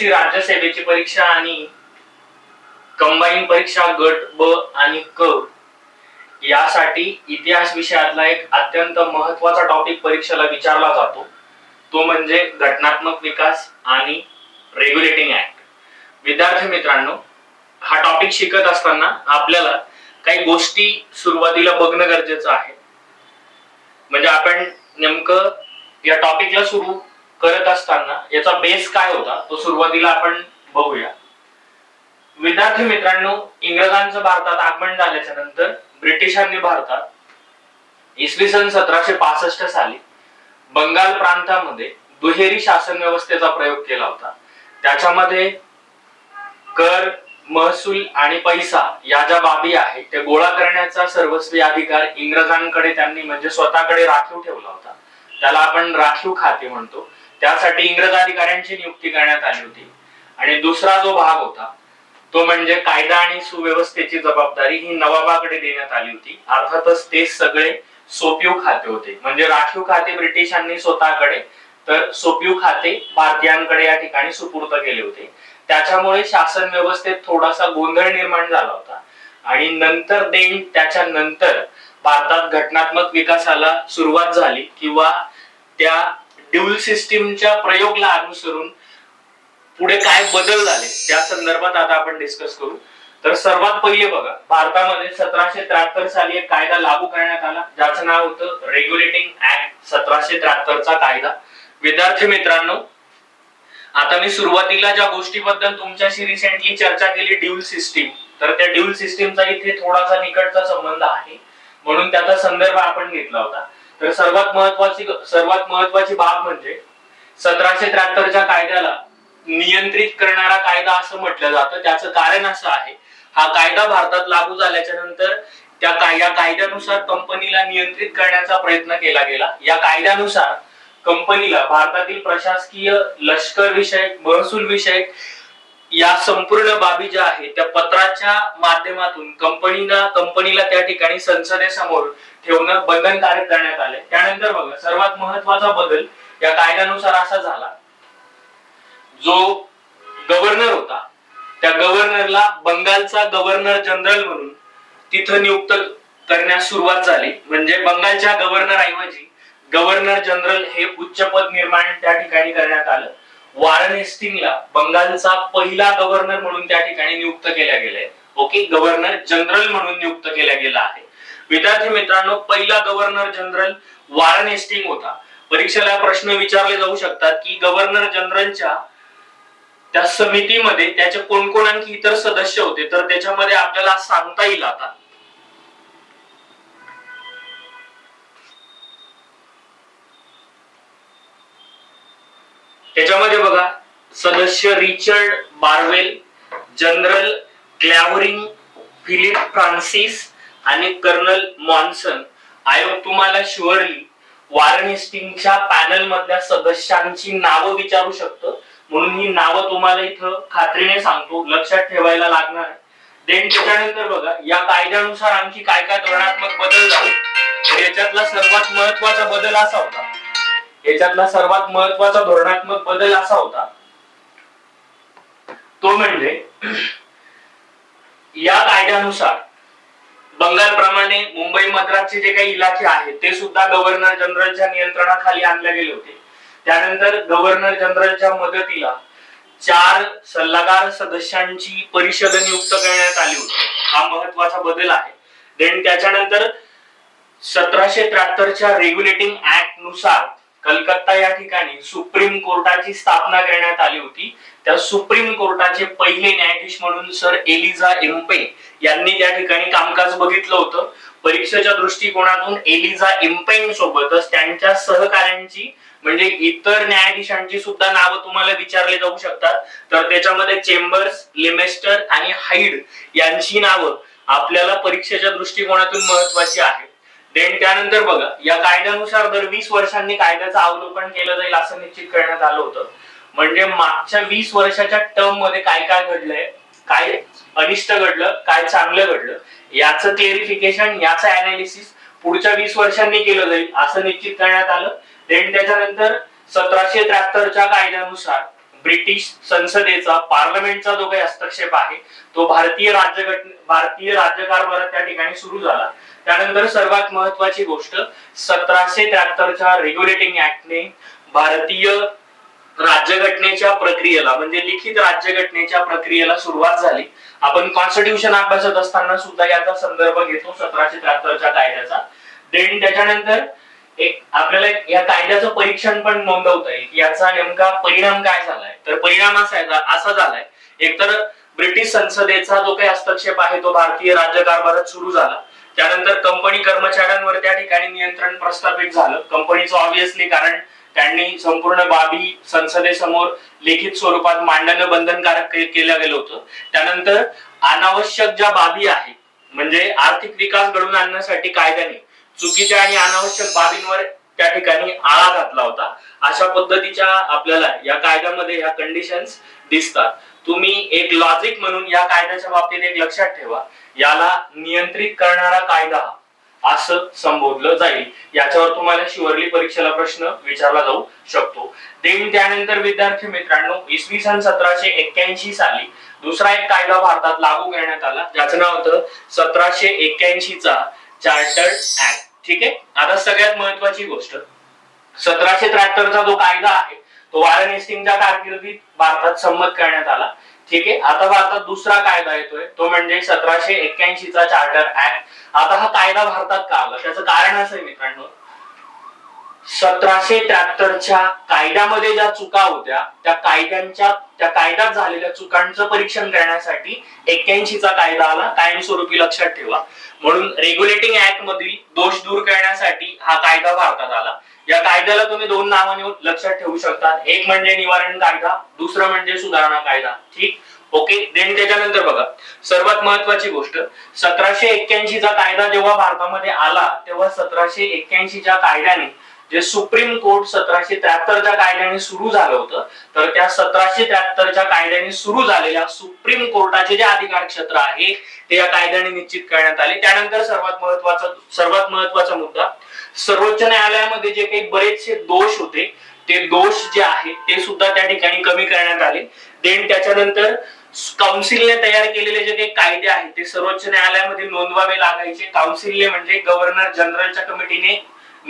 MPSC राज्यसेवेची परीक्षा आणि combine परीक्षा गट ब आणि क यासाठी इतिहास विषयातला एक अत्यंत महत्त्वाचा टॉपिक परीक्षेला विचारला जातो. तो म्हणजे घटनात्मक विकास आणि रेग्युलेटिंग ऍक्ट विद्यार्थी मित्रांनो हा टॉपिक शिकत असताना आपल्याला काही गोष्टी सुरुवातीला बघणं गरजेचं आहे. म्हणजे आपण नेमकं या टॉपिकला सुरू करत असताना याचा बेस काय होता? तो सुरुवातीला आपण बघूया. विद्यार्थी मित्रांनो इंग्रजांचं भारतात आगमन झाल्याच्यानंतर ब्रिटिशांनी भारतात इसवी सन सतराशे पासष्ट साली बंगाल प्रांतामध्ये दुहेरी शासन व्यवस्थेचा प्रयोग केला होता. त्याच्यामध्ये कर महसूल आणि पैसा या ज्या बाबी आहेत त्या गोळा करण्याचा सर्वस्वी अधिकार इंग्रजांकडे त्यांनी म्हणजे स्वतःकडे राखीव ठेवला होता. त्याला आपण राखीव खाते म्हणतो. त्यासाठी इंग्रज अधिकाऱ्यांची नियुक्ती करण्यात आली होती. आणि दुसरा जो भाग होता तो म्हणजे कायदा आणि सुव्यवस्थेची जबाबदारी ही नवाबाकडे देण्यात आली होती. अर्थातच ते सगळे सोपीव खाते होते. म्हणजे राखीव खाते ब्रिटिशांनी स्वतःकडे तर सोपीव खाते भारतीयांकडे या ठिकाणी सुपूर्द केले होते. त्याच्यामुळे शासन व्यवस्थेत थोडासा गोंधळ निर्माण झाला होता. आणि नंतर देन त्याच्या नंतर भारतात घटनात्मक विकासाला सुरुवात झाली किंवा त्या ड्युल सिस्टीमच्या प्रयोगला अनुसरून पुढे काय बदल झाले त्या संदर्भात आता आपण डिस्कस करू. तर सर्वात पहिले बघा भारतामध्ये सतराशे त्र्याहत्तर साली एक कायदा लागू करण्यात आला ज्याचं नाव होतं रेग्युलेटिंग ऍक्ट सतराशे त्र्याहत्तरचा कायदा. विद्यार्थी मित्रांनो आता मी सुरुवातीला ज्या गोष्टीबद्दल तुमच्याशी रिसेंटली चर्चा केली ड्युल सिस्टीम तर त्या ड्युल सिस्टीमचा इथे थोडासा निकटचा संबंध आहे. म्हणून त्याचा संदर्भ आपण घेतला होता. तर सर्वात महत्वाची सर्वात महत्वाची बाब म्हणजे सतराशे त्र्याहत्तरच्या कायद्याला नियंत्रित करणारा कायदा असं म्हटलं जातं. त्याचं कारण असं आहे हा कायदा भारतात लागू झाल्याच्यानंतर त्या या कायद्यानुसार कंपनीला नियंत्रित करण्याचा प्रयत्न केला गेला. या कायद्यानुसार कंपनीला भारतातील प्रशासकीय लष्कर विषयक महसूल विषयक या संपूर्ण बाबी ज्या आहेत त्या पत्राच्या माध्यमातून कंपनीला कंपनीला त्या ठिकाणी संसदेसमोर ठेवणं बंधनकारक करण्यात आले. त्यानंतर बघा सर्वात महत्त्वाचा बदल या कायद्यानुसार असा झाला. जो गव्हर्नर होता त्या गव्हर्नरला बंगालचा गव्हर्नर जनरल म्हणून तिथं नियुक्त करण्यास सुरुवात झाली. म्हणजे बंगालच्या गव्हर्नर ऐवजी गव्हर्नर जनरल हे उच्च पद निर्माण त्या ठिकाणी करण्यात आलं. वॉरन हेस्टिंगला बंगालचा पहिला गव्हर्नर म्हणून त्या ठिकाणी नियुक्त केल्या गेले ओके गव्हर्नर जनरल म्हणून नियुक्त केल्या गेला आहे. विद्यार्थी मित्रांनो पहिला गव्हर्नर जनरल वॉरन हेस्टिंग होता. परीक्षेला प्रश्न विचारले जाऊ शकतात की गव्हर्नर जनरलच्या त्या समितीमध्ये त्याचे कोण कोण आणखी इतर सदस्य होते? तर त्याच्यामध्ये आपल्याला सांगता येईल आता. त्याच्यामध्ये बघा सदस्य Richard Barwell general Clavering Philip Francis आणि कर्नल मॉन्सन आयोग तुम्हाला शुअरली वॉरन हेस्टिंगच्या पॅनल मधल्या सदस्यांची नावं विचारू शकतं. म्हणून ही नावं तुम्हाला इथं खात्रीने सांगतो. लक्षात ठेवायला लागणार आहे. देन त्याच्यानंतर बघा या कायद्यानुसार आणखी काय काय धोरणात्मक बदल झाले. तर याच्यातला सर्वात महत्त्वाचा बदल असा होता. याच्यातला सर्वात महत्त्वाचा धोरणात्मक बदल असा होता. तो म्हणजे या कायद्यानुसार बंगालप्रमाणे मुंबई मद्रासचे जे काही इलाके आहेत ते सुद्धा गव्हर्नर जनरलच्या नियंत्रणाखाली आणले गेले होते. त्यानंतर गव्हर्नर जनरलच्या मदतीला चार सल्लागार सदस्यांची परिषद नियुक्त करण्यात आली होती. हा महत्त्वाचा बदल आहे. देन त्याच्यानंतर सतराशे त्र्याहत्तरच्या रेग्युलेटिंग ऍक्टनुसार कलकत्ता या ठिकाणी सुप्रीम कोर्टाची स्थापना करण्यात आली होती. त्या सुप्रीम कोर्टाचे पहिले न्यायाधीश म्हणून सर एलिझा एम्पे यांनी त्या ठिकाणी कामकाज बघितलं होतं. परीक्षेच्या दृष्टिकोनातून एलिझा एम्पेन सोबतच त्यांच्या सहकाऱ्यांची म्हणजे इतर न्यायाधीशांची सुद्धा नावं तुम्हाला विचारले जाऊ शकतात. तर त्याच्यामध्ये चेंबर्स लेमेस्टर आणि हाईड यांची नावं आपल्याला परीक्षेच्या दृष्टिकोनातून महत्वाची आहेत. देन त्यानंतर बघा या कायद्यानुसार दर वीस वर्षांनी कायद्याचं अवलोकन केलं जाईल असं निश्चित करण्यात आलं होतं. म्हणजे मागच्या वीस वर्षाच्या टर्ममध्ये काय काय घडलंय काय अनिष्ट घडलं काय चांगलं घडलं याचं क्लेरिफिकेशन याचं अनालिसिस पुढच्या वीस वर्षांनी केलं जाईल असं निश्चित करण्यात आलं. देन त्याच्यानंतर सतराशे त्र्याहत्तरच्या कायद्यानुसार ब्रिटिश संसदेचा पार्लमेंटचा जो काही हस्तक्षेप आहे तो भारतीय राज्यघट भारतीय राज्यकारभारात त्या ठिकाणी सुरू झाला. त्यानंतर सर्वात महत्वाची गोष्ट सतराशे त्र्याहत्तरच्या रेग्युलेटिंग ऍक्टने भारतीय राज्यघटनेच्या प्रक्रियेला म्हणजे लिखित राज्यघटनेच्या प्रक्रियेला सुरुवात झाली. आपण कॉन्स्टिट्यूशन अभ्यासत असताना सुद्धा याचा संदर्भ घेतो सतराशे त्र्याहत्तरच्या कायद्याचा. देन त्याच्यानंतर एक आपल्याला या कायद्याचं परीक्षण पण नोंदवता येईल की याचा नेमका परिणाम काय झालाय? तर परिणाम असा असा झालाय. एकतर ब्रिटिश संसदेचा जो काही हस्तक्षेप आहे तो भारतीय राज्यकारभारात सुरू झाला. त्यानंतर कंपनी कर्मचाऱ्यांवर त्या ठिकाणी नियंत्रण प्रस्थापित झालं. कंपनीचं ऑब्विसली कारण त्यांनी संपूर्ण बाबी संसदेसमोर लिखित स्वरूपात मांडणं बंधनकारक केलं गेलं होतं. त्यानंतर अनावश्यक ज्या बाबी आहेत म्हणजे आर्थिक विकास घडवून आणण्यासाठी कायद्याने चुकीच्या आणि अनावश्यक बाबींवर त्या ठिकाणी आळा घातला होता. अशा पद्धतीच्या आपल्याला या कायद्यामध्ये ह्या कंडिशन्स दिसतात. तुम्ही एक लॉजिक म्हणून या कायद्याच्या बाबतीत एक लक्षात ठेवा. याला नियंत्रित करणारा कायदा असं संबोधलं जाईल. याच्यावर तुम्हाला शिवरली परीक्षेला प्रश्न विचारला जाऊ शकतो. देन त्यानंतर विद्यार्थी मित्रांनो इसवी सन सतराशे एक्क्याऐंशी साली दुसरा एक कायदा भारतात लागू करण्यात आला. ज्याचं नाव होतं सतराशे एक्क्याऐंशी चा चार्टर्ड ऍक्ट. ठीक आहे? आता सगळ्यात महत्वाची गोष्ट सतराशे त्र्याहत्तरचा जो कायदा आहे तो वारन हेस्टिंगच्या कारकिर्दीत भारतात संमत करण्यात आला. ठीक आहे? आता भारतात दुसरा कायदा येतोय तो म्हणजे सतराशे एक्क्याऐंशी चा चार्टर ऍक्ट आता हा कायदा भारतात का आला? त्याचं कारण असं आहे मित्रांनो सतराशे त्र्याहत्तरच्या कायद्यामध्ये ज्या चुका होत्या त्या कायद्यांच्या त्या कायद्यात झालेल्या चुकांचं परीक्षण करण्यासाठी एक्क्याऐंशीचा कायदा आला. कायमस्वरूपी लक्षात ठेवा. म्हणून रेग्युलेटिंग ऍक्ट मधील दोष दूर करण्यासाठी हा कायदा भारतात आला. या कायद्याला तुम्ही दोन नावाने लक्षात ठेवू शकता. एक म्हणजे निवारण कायदा दुसरं म्हणजे सुधारणा कायदा. ठीक? ओके देन त्याच्यानंतर बघा. सर्वात महत्वाची गोष्ट सतराशे एक्क्याऐंशीचा कायदा जेव्हा भारतामध्ये आला तेव्हा सतराशे एक्क्याऐंशीच्या कायद्याने जे सुप्रीम कोर्ट सतराशे त्र्याहत्तरच्या कायद्याने सुरू झालं होतं तर त्या सतराशे त्र्याहत्तरच्या कायद्याने सुरू झालेल्या सुप्रीम कोर्टाचे जे अधिकार क्षेत्र आहे ते या कायद्याने निश्चित करण्यात आले. त्यानंतर सर्वात महत्त्वाचा सर्वात महत्त्वाचा मुद्दा सर्वोच्च न्यायालयामध्ये जे काही बरेचसे दोष होते ते दोष जे आहेत ते सुद्धा त्या ठिकाणी कमी करण्यात आले. देन त्याच्यानंतर काउन्सिलने तयार केलेले जे काही कायदे आहेत ते सर्वोच्च न्यायालयामध्ये नोंदवावे लागायचे. काउन्सिलने म्हणजे गव्हर्नर जनरलच्या कमिटीने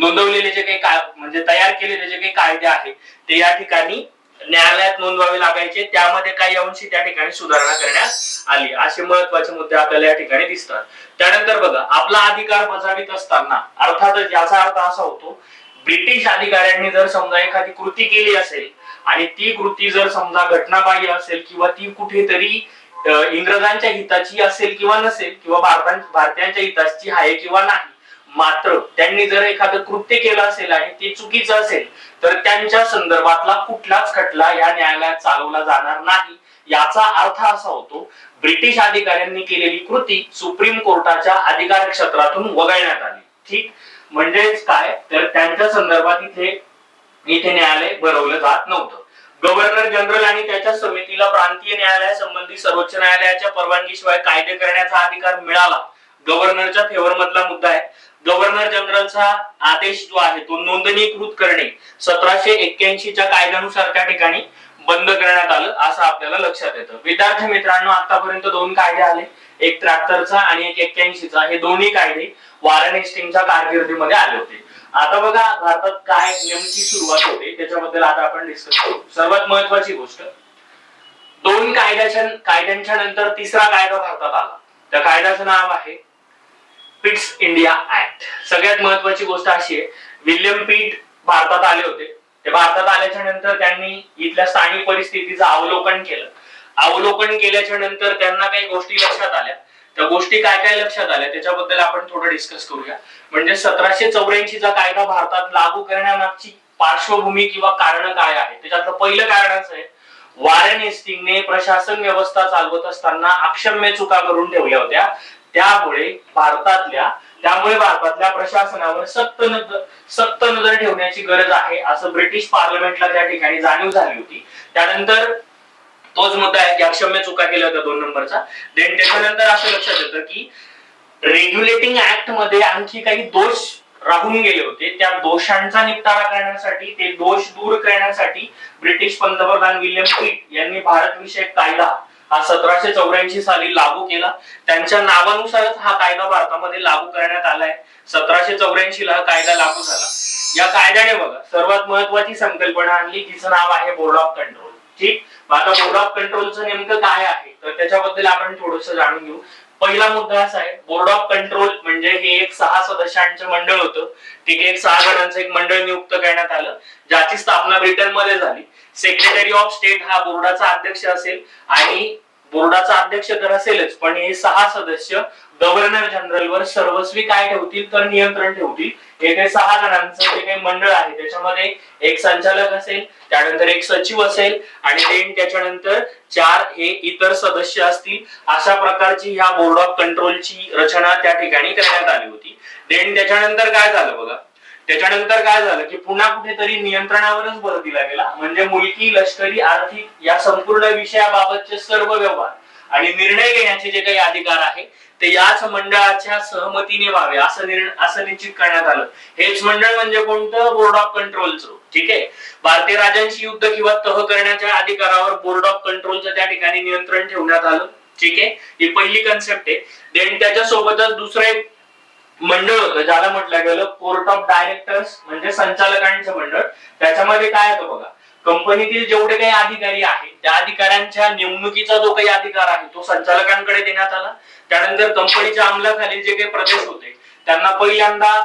नोंदवलेले जे काही म्हणजे तयार केलेले जे काही कायदे आहेत ते या ठिकाणी न्यायालयात नोंदवावे लागायचे. त्यामध्ये काही अंशी त्या ठिकाणी सुधारणा करण्यात आली. असे महत्त्वाचे मुद्दे आपल्याला या ठिकाणी दिसतात. त्यानंतर बघा आपला अधिकार बजावित असताना अर्थातच याचा अर्थ असा होतो ब्रिटिश अधिकाऱ्यांनी जर समजा एखादी कृती केली असेल आणि ती कृती जर समजा घटनाबाह्य असेल किंवा ती कुठेतरी इंग्रजांच्या हिताची असेल किंवा नसेल किंवा भारतां भारतीयांच्या हिताची आहे किंवा नाही मात्र त्यांनी जर एखादं कृत्य केलं असेल आणि ते चुकीचं असेल तर त्यांच्या संदर्भातला कुठलाच खटला या न्यायालयात चालवला जाणार नाही. याचा अर्थ असा होतो ब्रिटिश अधिकाऱ्यांनी केलेली कृती सुप्रीम कोर्टाच्या अधिकार क्षेत्रातून वगळण्यात आली. ठीक? म्हणजेच काय? तर त्यांच्या संदर्भात इथे इथे न्यायालय भरवलं जात नव्हतं. गव्हर्नर जनरल आणि त्याच्या समितीला प्रांतीय न्यायालयासंबंधी सर्वोच्च न्यायालयाच्या परवानगीशिवाय कायदे करण्याचा अधिकार मिळाला. गव्हर्नरच्या फेवर मधला मुद्दा आहे. गव्हर्नर जनरलचा आदेश जो आहे तो नोंदणीकृत करणे सतराशे एक्क्याऐंशीच्या कायद्यानुसार त्या ठिकाणी बंद करण्यात आलं असं आपल्याला लक्षात येतं. विद्यार्थी मित्रांनो आतापर्यंत दोन कायदे आले. एक त्र्याहत्तरचा आणि एक एक्क्याऐंशीचा. हे दोन्ही कायदे वारन हेस्टिंगच्या कारकिर्दीमध्ये आले होते. आता बघा भारतात काय नेमकी सुरुवात होते त्याच्याबद्दल आता आपण डिस्कस करू. सर्वात महत्वाची गोष्ट दोन कायद्याच्या कायद्यांच्या नंतर तिसरा कायदा भारतात आला. त्या कायद्याचं नाव आहे पिट्स इंडिया ऍक्ट. सगळ्यात महत्वाची गोष्ट अशी आहे विल्यम पीट भारतात आले होते. ते भारतात आल्याच्यानंतर त्यांनी इथल्या स्थानिक परिस्थितीचं अवलोकन केलं. अवलोकन केल्याच्यानंतर त्यांना काही गोष्टी लक्षात आल्या. त्या गोष्टी काय काय लक्षात आल्या त्याच्याबद्दल आपण थोडं डिस्कस करूया. म्हणजे सतराशे चौऱ्याऐंशीचा कायदा भारतात लागू करण्यामागची पार्श्वभूमी किंवा कारण काय आहे त्याच्यातलं पहिलं कारण असं आहे वॉरेन हेस्टिंगने प्रशासन व्यवस्था चालवत असताना अक्षम्य चुका करून ठेवल्या होत्या. त्यामुळे भारतातल्या त्यामुळे भारतातल्या प्रशासनावर सक्त नजर सक्त नजर ठेवण्याची गरज आहे असं ब्रिटिश पार्लमेंटला त्या ठिकाणी जाणीव झाली होती. त्यानंतर तोच मुद्दा आहे की अक्षम्य चुका केल्या होत्या दोन नंबरचा. देन त्याच्यानंतर असं लक्षात येतं की रेग्युलेटिंग ऍक्टमध्ये आणखी काही दोष राहून गेले होते. त्या दोषांचा निपटारा करण्यासाठी ते दोष दूर करण्यासाठी ब्रिटिश पंतप्रधान विल्यम पिट यांनी भारत विषयक कायदा हा सतराशे चौऱ्याऐंशी साली लागू केला. त्यांच्या नावानुसारच हा कायदा भारतामध्ये लागू करण्यात आलाय. सतराशे चौऱ्याऐंशी ला हा कायदा लागू झाला. या कायद्याने बघा सर्वात महत्वाची संकल्पना आणली तिचं नाव आहे बोर्ड ऑफ कंट्रोल. ठीक? आता बोर्ड ऑफ कंट्रोलचं नेमकं काय आहे? तर त्याच्याबद्दल आपण थोडस जाणून घेऊ. पहिला मुद्दा असा आहे बोर्ड ऑफ कंट्रोल म्हणजे हे एक सहा सदस्यांचं मंडळ होतं. ठीक आहे? एक सहा जणांचं एक मंडळ नियुक्त करण्यात आलं ज्याची स्थापना ब्रिटनमध्ये झाली. सेक्रेटरी ऑफ स्टेट हा बोर्डाचा अध्यक्ष असेल आणि बोर्डाचा अध्यक्ष तर असेलच पण हे सहा सदस्य गव्हर्नर जनरलवर सर्वस्वी काय ठेवतील तर नियंत्रण ठेवतील. हे काही सहा जणांचं जे काही मंडळ आहे त्याच्यामध्ये एक संचालक असेल त्यानंतर एक सचिव असेल आणि देन त्याच्यानंतर चार हे इतर सदस्य असतील. अशा प्रकारची ह्या बोर्ड ऑफ कंट्रोलची रचना त्या ठिकाणी करण्यात आली होती. देन त्याच्यानंतर काय झालं बघा? त्याच्यानंतर काय झालं की पुन्हा कुठेतरी नियंत्रणावरच भर दिला गेला. म्हणजे मुलकी लष्करी आर्थिक या संपूर्ण विषयाबाबतचे सर्व व्यवहार आणि निर्णय घेण्याचे जे काही अधिकार आहे ते याच मंडळाच्या सहमतीने व्हावे असं निर्णय असं निश्चित करण्यात आलं. हेच मंडळ म्हणजे कोणतं? बोर्ड ऑफ कंट्रोलचं ठीक आहे? भारतीय राजांशी युद्ध किंवा तह करण्याच्या अधिकारावर बोर्ड ऑफ कंट्रोलचं त्या ठिकाणी नियंत्रण ठेवण्यात आलं. ठीक आहे? ही पहिली कन्सेप्ट आहे. देन त्याच्या सोबतच दुसरं एक मंडळ होतं ज्याला म्हटलं गेलं कोर्ट ऑफ डायरेक्टर्स म्हणजे संचालकांचं मंडळ. त्याच्यामध्ये काय होतं बघा कंपनीतील जेवढे काही अधिकारी आहेत त्या अधिकाऱ्यांच्या नेमणुकीचा जो काही अधिकार आहे तो संचालकांकडे देण्यात आला. त्यानंतर कंपनीच्या अंमलाखाली जे काही प्रदेश होते त्यांना पहिल्यांदा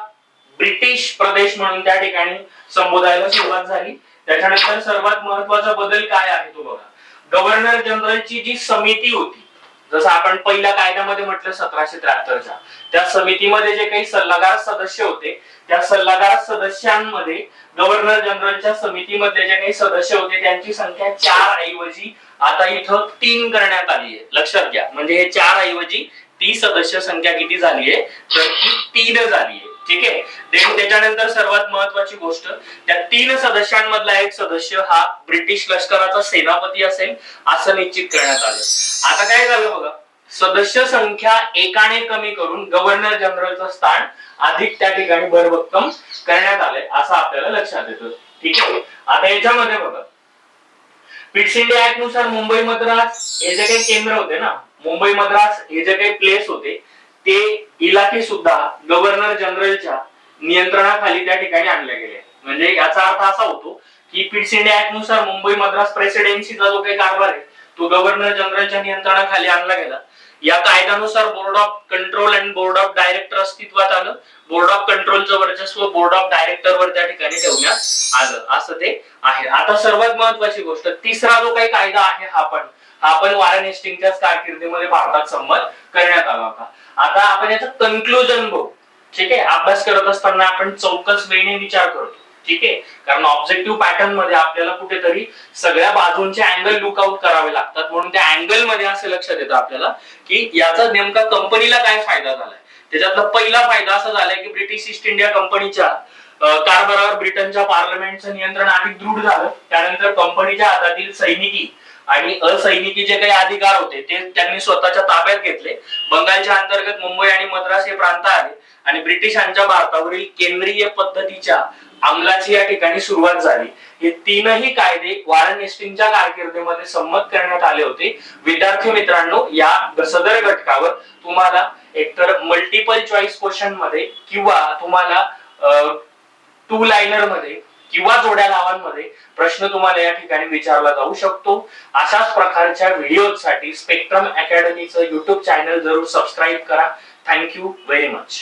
ब्रिटिश प्रदेश म्हणून त्या ठिकाणी संबोधायला सुरुवात झाली. त्याच्यानंतर सर्वात महत्त्वाचा बदल काय आहे तो बघा. गव्हर्नर जनरलची जी समिती होती जसं आपण पहिल्या कायद्यामध्ये म्हटलं सतराशे त्र्याहत्तरच्या. त्या समितीमध्ये जे काही सल्लागार सदस्य होते त्या सल्लागार सदस्यांमध्ये गव्हर्नर जनरलच्या समितीमध्ये जे काही सदस्य होते त्यांची संख्या चार ऐवजी आता इथं तीन करण्यात आली आहे. लक्षात घ्या. म्हणजे हे चार ऐवजी ती सदस्य संख्या किती झाली आहे? तर ती तीन झाली आहे. ठीक आहे. देन त्याच्यानंतर सर्वात महत्वाची गोष्ट त्या तीन सदस्यांमधला एक सदस्य हा ब्रिटिश लष्कराचा सेनापती असेल असं निश्चित करण्यात आलं. आता काय झालं बघा सदस्य संख्या एकाने कमी करून गव्हर्नर जनरलचं स्थान अधिक त्या ठिकाणी भरभक्कम करण्यात आलंय असं आपल्याला लक्षात येतं. ठीक आहे? आता याच्यामध्ये बघा. पिट्स इंडिया ऍक्टनुसार मुंबई मद्रास हे जे काही केंद्र होते ना मुंबई मद्रास हे जे काही प्लेस होते ते इलाके सुद्धा गव्हर्नर जनरलच्या नियंत्रणाखाली त्या ठिकाणी आणले गेले. म्हणजे याचा अर्थ असा होतो की पिट्स इंडिया ऍक्टनुसार मुंबई मद्रास प्रेसिडेन्सीचा जो काही कारभार आहे तो गव्हर्नर जनरलच्या नियंत्रणाखाली आणला गेला. या कायद्यानुसार board of control and board of director अस्तित्वात आलं. बोर्ड ऑफ कंट्रोलचं वर्चस्व बोर्ड ऑफ डायरेक्टर वर त्या ठिकाणी ठेवण्यात आलं. असं ते आहे. आता सर्वात महत्वाची गोष्ट तिसरा जो काही कायदा आहे हा पण हा पण वॉरन हेस्टिंगच्याच कारकिर्दीमध्ये भारतात संमत करण्यात आला होता. आता आपण याचं कन्क्लुजन बघू. ठीक आहे? अभ्यास करत असताना आपण चौकस वेळेने विचार करतो. ठीक आहे? कारण ऑब्जेक्टिव्ह पॅटर्नमध्ये आपल्याला कुठेतरी सगळ्या बाजूंचे अँगल लुकआउट करावे लागतात. म्हणून त्या अँगलमध्ये असं लक्षात येतं आपल्याला की याचा नेमका कंपनीला काय फायदा झालाय? त्याच्यातला पहिला फायदा असा झालाय की ब्रिटिश ईस्ट इंडिया कंपनीच्या कारभारावर ब्रिटनच्या पार्लमेंटचं नियंत्रण अधिक दृढ झालं. त्यानंतर कंपनीच्या हातातील सैनिकी आणि असैनिकी जे काही अधिकार होते ते त्यांनी स्वतःच्या ताब्यात घेतले. बंगालच्या अंतर्गत मुंबई आणि मद्रास हे प्रांत आले आणि ब्रिटिशांच्या भारतावरील केंद्रीय पद्धतीच्या अंमलाची या ठिकाणी सुरुवात झाली. हे तीनही कायदे वॉरन एस्टिंगच्या कारकिर्दीमध्ये संमत करण्यात आले होते. विद्यार्थी मित्रांनो या सदर घटकावर तुम्हाला एकतर मल्टिपल चॉईस क्वेश्चनमध्ये किंवा तुम्हाला टू लाइनरमध्ये किंवा जोड्या लावांमध्ये प्रश्न तुम्हाला या ठिकाणी विचारला जाऊ शकतो. अशाच प्रकारच्या व्हिडिओसाठी स्पेक्ट्रम अकॅडमीचं युट्यूब चॅनल जरूर सबस्क्राईब करा. Thank you very much